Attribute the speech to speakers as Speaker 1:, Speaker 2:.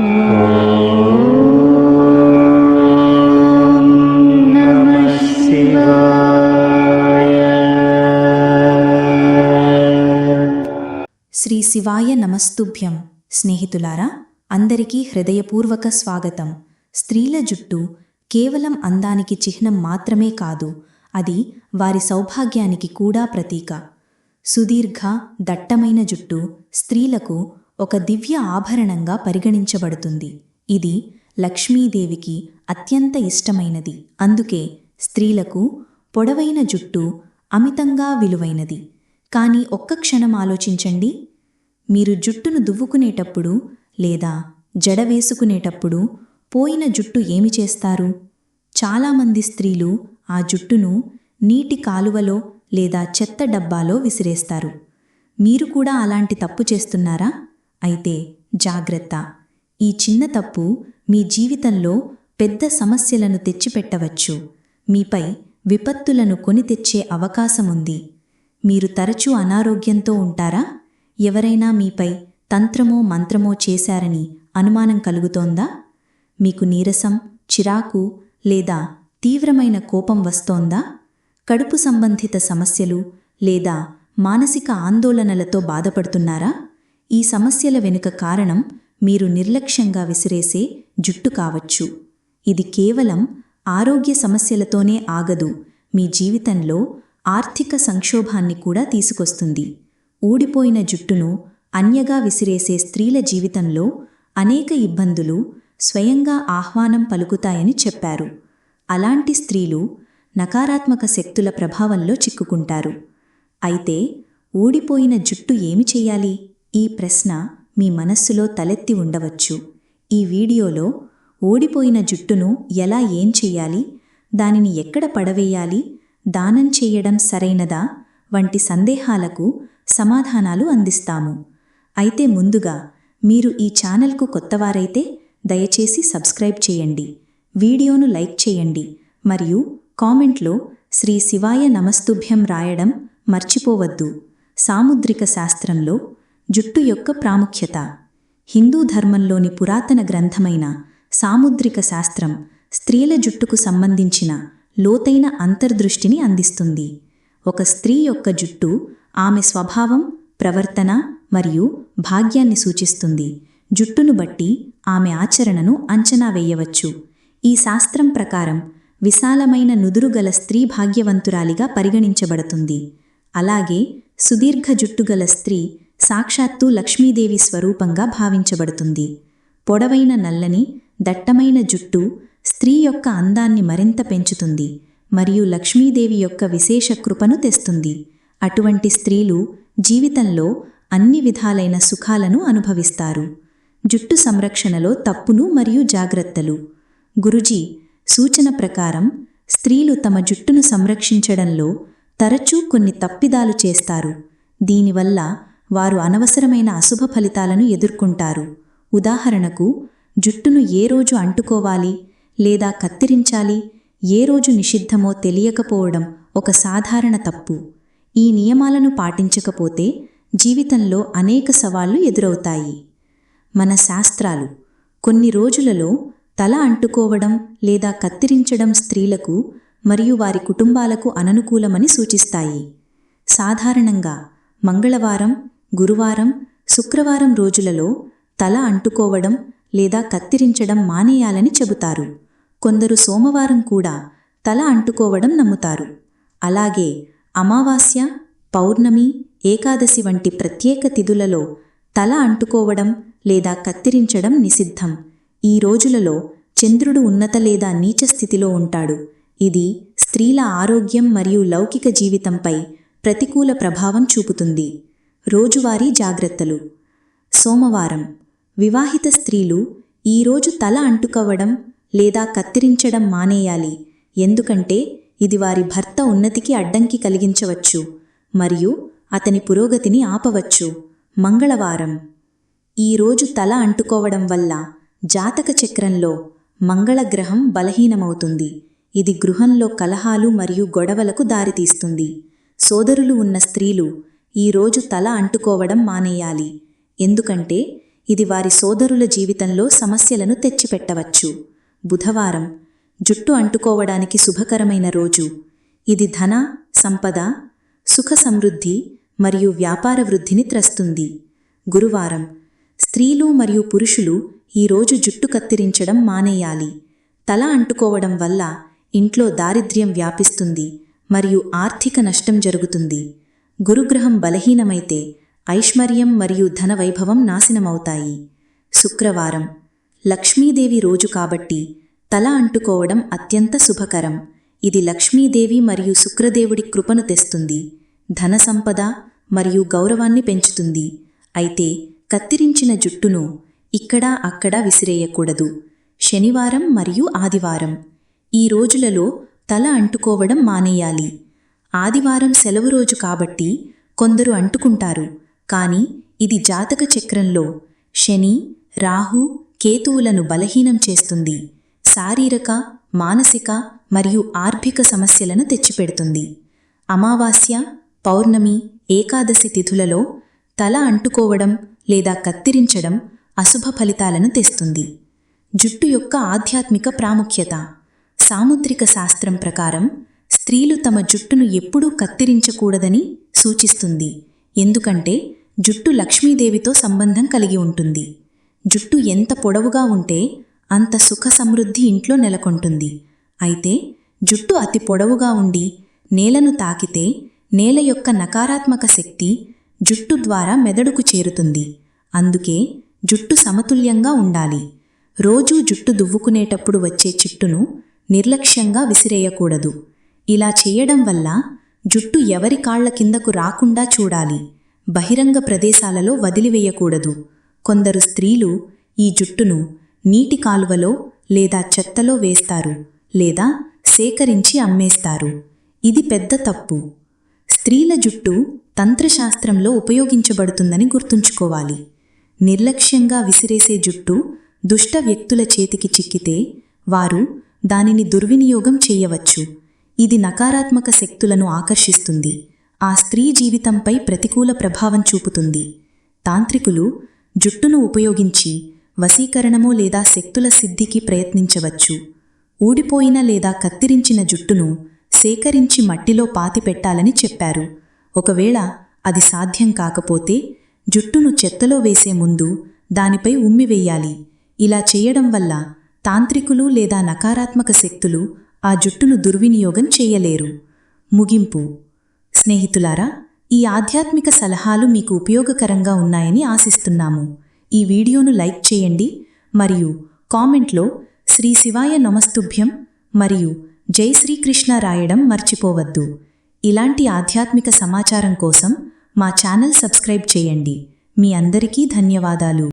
Speaker 1: శ్రీ శివాయ నమస్తుభ్యం. స్నేహితులారా అందరికీ హృదయపూర్వక స్వాగతం. స్త్రీల జుట్టు కేవలం అందానికి చిహ్నం మాత్రమే కాదు అది వారి సౌభాగ్యానికి కూడా ప్రతీక. సుదీర్ఘ దట్టమైన జుట్టు స్త్రీలకు ఒక దివ్య ఆభరణంగా పరిగణించబడుతుంది. ఇది లక్ష్మీదేవికి అత్యంత ఇష్టమైనది. అందుకే స్త్రీలకు పొడవైన జుట్టు అమితంగా విలువైనది. కానీ ఒక్క క్షణం ఆలోచించండి. మీరు జుట్టును దువ్వుకునేటప్పుడు లేదా జడ వేసుకునేటప్పుడు పోయిన జుట్టు ఏమి చేస్తారు? చాలామంది స్త్రీలు ఆ జుట్టును నీటి కాలువలో లేదా చెత్త డబ్బాలో విసిరేస్తారు. మీరు కూడా అలాంటి తప్పు చేస్తున్నారా? అయితే జాగ్రత్త. ఈ చిన్న తప్పు మీ జీవితంలో పెద్ద సమస్యలను తెచ్చిపెట్టవచ్చు. మీపై విపత్తులను కొని తెచ్చే అవకాశముంది మీరు తరచూ అనారోగ్యంతో ఉంటారా? ఎవరైనా మీపై తంత్రమో మంత్రమో చేశారని అనుమానం కలుగుతోందా? మీకు నీరసం చిరాకు లేదా తీవ్రమైన కోపం వస్తోందా? కడుపు సంబంధిత సమస్యలు లేదా మానసిక ఆందోళనలతో బాధపడుతున్నారా? ఈ సమస్యల వెనుక కారణం మీరు నిర్లక్ష్యంగా విసిరేసే జుట్టు కావచ్చు. ఇది కేవలం ఆరోగ్య సమస్యలతోనే ఆగదు. మీ జీవితంలో ఆర్థిక సంక్షోభాన్ని కూడా తీసుకొస్తుంది. ఊడిపోయిన జుట్టును అన్యగా విసిరేసే స్త్రీల జీవితంలో అనేక ఇబ్బందులు స్వయంగా ఆహ్వానం పలుకుతాయని చెప్పారు. అలాంటి స్త్రీలు నకారాత్మక శక్తుల ప్రభావంలో చిక్కుకుంటారు. అయితే ఊడిపోయిన జుట్టు ఏమి చేయాలి? ఈ ప్రశ్న మీ మనస్సులో తలెత్తి ఉండవచ్చు. ఈ వీడియోలో ఓడిపోయిన జుట్టును ఎలా ఏం చెయ్యాలి దానిని ఎక్కడ పడవేయాలి? దానం చేయడం సరైనదా? వంటి సందేహాలకు సమాధానాలు అందిస్తాము. అయితే ముందుగా మీరు ఈ ఛానల్కు కొత్తవారైతే దయచేసి సబ్స్క్రైబ్ చేయండి. వీడియోను లైక్ చేయండి. మరియు కామెంట్లో శ్రీ శివాయ నమస్తుభ్యం రాయడం మర్చిపోవద్దు. సాముద్రిక శాస్త్రంలో జుట్టు యొక్క ప్రాముఖ్యత. హిందూ ధర్మంలోని పురాతన గ్రంథమైన సాముద్రిక శాస్త్రం స్త్రీల జుట్టుకు సంబంధించిన లోతైన అంతర్దృష్టిని అందిస్తుంది. ఒక స్త్రీ యొక్క జుట్టు ఆమె స్వభావం ప్రవర్తన మరియు భాగ్యాన్ని సూచిస్తుంది. జుట్టును బట్టి ఆమె ఆచరణను అంచనా వేయవచ్చు. ఈ శాస్త్రం ప్రకారం విశాలమైన నుదురుగల స్త్రీ భాగ్యవంతురాలిగా పరిగణించబడుతుంది. అలాగే సుదీర్ఘ జుట్టుగల స్త్రీ సాక్షాత్తు లక్ష్మీదేవి స్వరూపంగా భావించబడుతుంది. పొడవైన నల్లని దట్టమైన జుట్టు స్త్రీ యొక్క అందాన్ని మరింత పెంచుతుంది మరియు లక్ష్మీదేవి యొక్క విశేష కృపను తెస్తుంది. అటువంటి స్త్రీలు జీవితంలో అన్ని విధాలైన సుఖాలను అనుభవిస్తారు. జుట్టు సంరక్షణలో తప్పును మరియు జాగ్రత్తలు. గురుజీ సూచన ప్రకారం స్త్రీలు తమ జుట్టును సంరక్షించడంలో తరచూ కొన్ని తప్పిదాలు చేస్తారు. దీనివల్ల వారు అనవసరమైన అశుభ ఫలితాలను ఎదుర్కొంటారు. ఉదాహరణకు జుట్టును ఏ రోజు అంటుకోవాలి లేదా కత్తిరించాలి ఏ రోజు నిషిద్ధమో తెలియకపోవడం ఒక సాధారణ తప్పు. ఈ నియమాలను పాటించకపోతే జీవితంలో అనేక సవాళ్ళు ఎదురవుతాయి. మన శాస్త్రాలు కొన్ని రోజులలో తల అంటుకోవడం లేదా కత్తిరించడం స్త్రీలకు మరియు వారి కుటుంబాలకు అననుకూలమని సూచిస్తాయి. సాధారణంగా మంగళవారం గురువారం శుక్రవారం రోజులలో తల అంటుకోవడం లేదా కత్తిరించడం మానేయాలని చెబుతారు. కొందరు సోమవారం కూడా తల అంటుకోవడం నమ్ముతారు. అలాగే అమావాస్య పౌర్ణమి ఏకాదశి వంటి ప్రత్యేక తిథులలో తల అంటుకోవడం లేదా కత్తిరించడం నిషిద్ధం. ఈ రోజులలో చంద్రుడు ఉన్నత లేదా నీచ స్థితిలో ఉంటాడు. ఇది స్త్రీల ఆరోగ్యం మరియు లౌకిక జీవితంపై ప్రతికూల ప్రభావం చూపుతుంది. రోజువారీ జాగ్రత్తలు. సోమవారం వివాహిత స్త్రీలు ఈరోజు తల అంటుకోవడం లేదా కత్తిరించడం మానేయాలి. ఎందుకంటే ఇది వారి భర్త ఉన్నతికి అడ్డంకి కలిగించవచ్చు మరియు అతని పురోగతిని ఆపవచ్చు. మంగళవారం ఈరోజు తల అంటుకోవడం వల్ల జాతక చక్రంలో మంగళగ్రహం బలహీనమవుతుంది. ఇది గృహంలో కలహాలు మరియు గొడవలకు దారితీస్తుంది. సోదరులు ఉన్న స్త్రీలు ఈరోజు తల అంటుకోవడం మానేయాలి. ఎందుకంటే ఇది వారి సోదరుల జీవితంలో సమస్యలను తెచ్చిపెట్టవచ్చు. బుధవారం జుట్టు అంటుకోవడానికి శుభకరమైన రోజు. ఇది ధన సంపద సుఖ సమృద్ధి మరియు వ్యాపార వృద్ధిని త్రస్తుంది. గురువారం స్త్రీలు మరియు పురుషులు ఈరోజు జుట్టు కత్తిరించడం మానేయాలి. తల అంటుకోవడం వల్ల ఇంట్లో దారిద్ర్యం వ్యాపిస్తుంది మరియు ఆర్థిక నష్టం జరుగుతుంది. గురుగ్రహం బలహీనమైతే ఐశ్వర్యం మరియు ధన వైభవం నాశనమవుతాయి. శుక్రవారం. లక్ష్మీదేవి రోజు కాబట్టి తల అంటుకోవడం అత్యంత శుభకరం. ఇది లక్ష్మీదేవి మరియు శుక్రదేవుడి కృపను తెస్తుంది. ధన సంపద మరియు గౌరవాన్ని పెంచుతుంది. అయితే కత్తిరించిన జుట్టును ఇక్కడా అక్కడా విసిరేయకూడదు. శనివారం మరియు ఆదివారం. ఈ రోజులలో తల అంటుకోవడం మానేయాలి. ఆదివారం సెలవు రోజు కాబట్టి కొందరు అంటుకుంటారు. కానీ ఇది జాతక చక్రంలో శని రాహు కేతువులను బలహీనం చేస్తుంది. శారీరక మానసిక మరియు ఆర్థిక సమస్యలను తెచ్చిపెడుతుంది. అమావాస్య పౌర్ణమి ఏకాదశి తిథులలో తల అంటుకోవడం లేదా కత్తిరించడం అశుభ ఫలితాలను తెస్తుంది. జుట్టు యొక్క ఆధ్యాత్మిక ప్రాముఖ్యత. సాముద్రిక శాస్త్రం ప్రకారం స్త్రీలు తమ జుట్టును ఎప్పుడూ కత్తిరించకూడదని సూచిస్తుంది. ఎందుకంటే జుట్టు లక్ష్మీదేవితో సంబంధం కలిగి ఉంటుంది. జుట్టు ఎంత పొడవుగా ఉంటే అంత సుఖ సమృద్ధి ఇంట్లో నెలకొంటుంది. అయితే జుట్టు అతి పొడవుగా ఉండి నేలను తాకితే నేల యొక్క నకారాత్మక శక్తి జుట్టు ద్వారా మెదడుకు చేరుతుంది. అందుకే జుట్టు సమతుల్యంగా ఉండాలి. రోజూ జుట్టు దువ్వుకునేటప్పుడు వచ్చే చిట్టును నిర్లక్ష్యంగా విసిరేయకూడదు. ఇలా చేయడం వల్ల జుట్టు ఎవరి కాళ్ళ కిందకు రాకుండా చూడాలి. బహిరంగ ప్రదేశాలలో వదిలివేయకూడదు. కొందరు స్త్రీలు ఈ జుట్టును నీటి కాలువలో లేదా చెత్తలో వేస్తారు లేదా సేకరించి అమ్మేస్తారు. ఇది పెద్ద తప్పు. స్త్రీల జుట్టు తంత్రశాస్త్రంలో ఉపయోగించబడుతుందని గుర్తుంచుకోవాలి. నిర్లక్ష్యంగా విసిరేసే జుట్టు దుష్ట వ్యక్తుల చేతికి చిక్కితే వారు దానిని దుర్వినియోగం చేయవచ్చు. ఇది నకారాత్మక శక్తులను ఆకర్షిస్తుంది. ఆ స్త్రీ జీవితంపై ప్రతికూల ప్రభావం చూపుతుంది. తాంత్రికులు జుట్టును ఉపయోగించి వశీకరణమో లేదా శక్తుల సిద్ధికి ప్రయత్నించవచ్చు. ఊడిపోయిన లేదా కత్తిరించిన జుట్టును సేకరించి మట్టిలో పాతిపెట్టాలని చెప్పారు. ఒకవేళ అది సాధ్యం కాకపోతే జుట్టును చెత్తలో వేసే ముందు దానిపై ఉమ్మివేయాలి ఇలా చేయడం వల్ల తాంత్రికులు లేదా నకారాత్మక శక్తులు ఆ జుట్టును దుర్వినియోగం చేయలేరు. ముగింపు. స్నేహితులారా ఈ ఆధ్యాత్మిక సలహాలు మీకు ఉపయోగకరంగా ఉన్నాయని ఆశిస్తున్నాము. ఈ వీడియోను లైక్ చేయండి మరియు కామెంట్లో శ్రీ శివాయ నమస్తుభ్యం మరియు జై శ్రీకృష్ణ రాయడం మర్చిపోవద్దు. ఇలాంటి ఆధ్యాత్మిక సమాచారం కోసం మా ఛానల్ సబ్స్క్రైబ్ చేయండి. మీ అందరికీ ధన్యవాదాలు.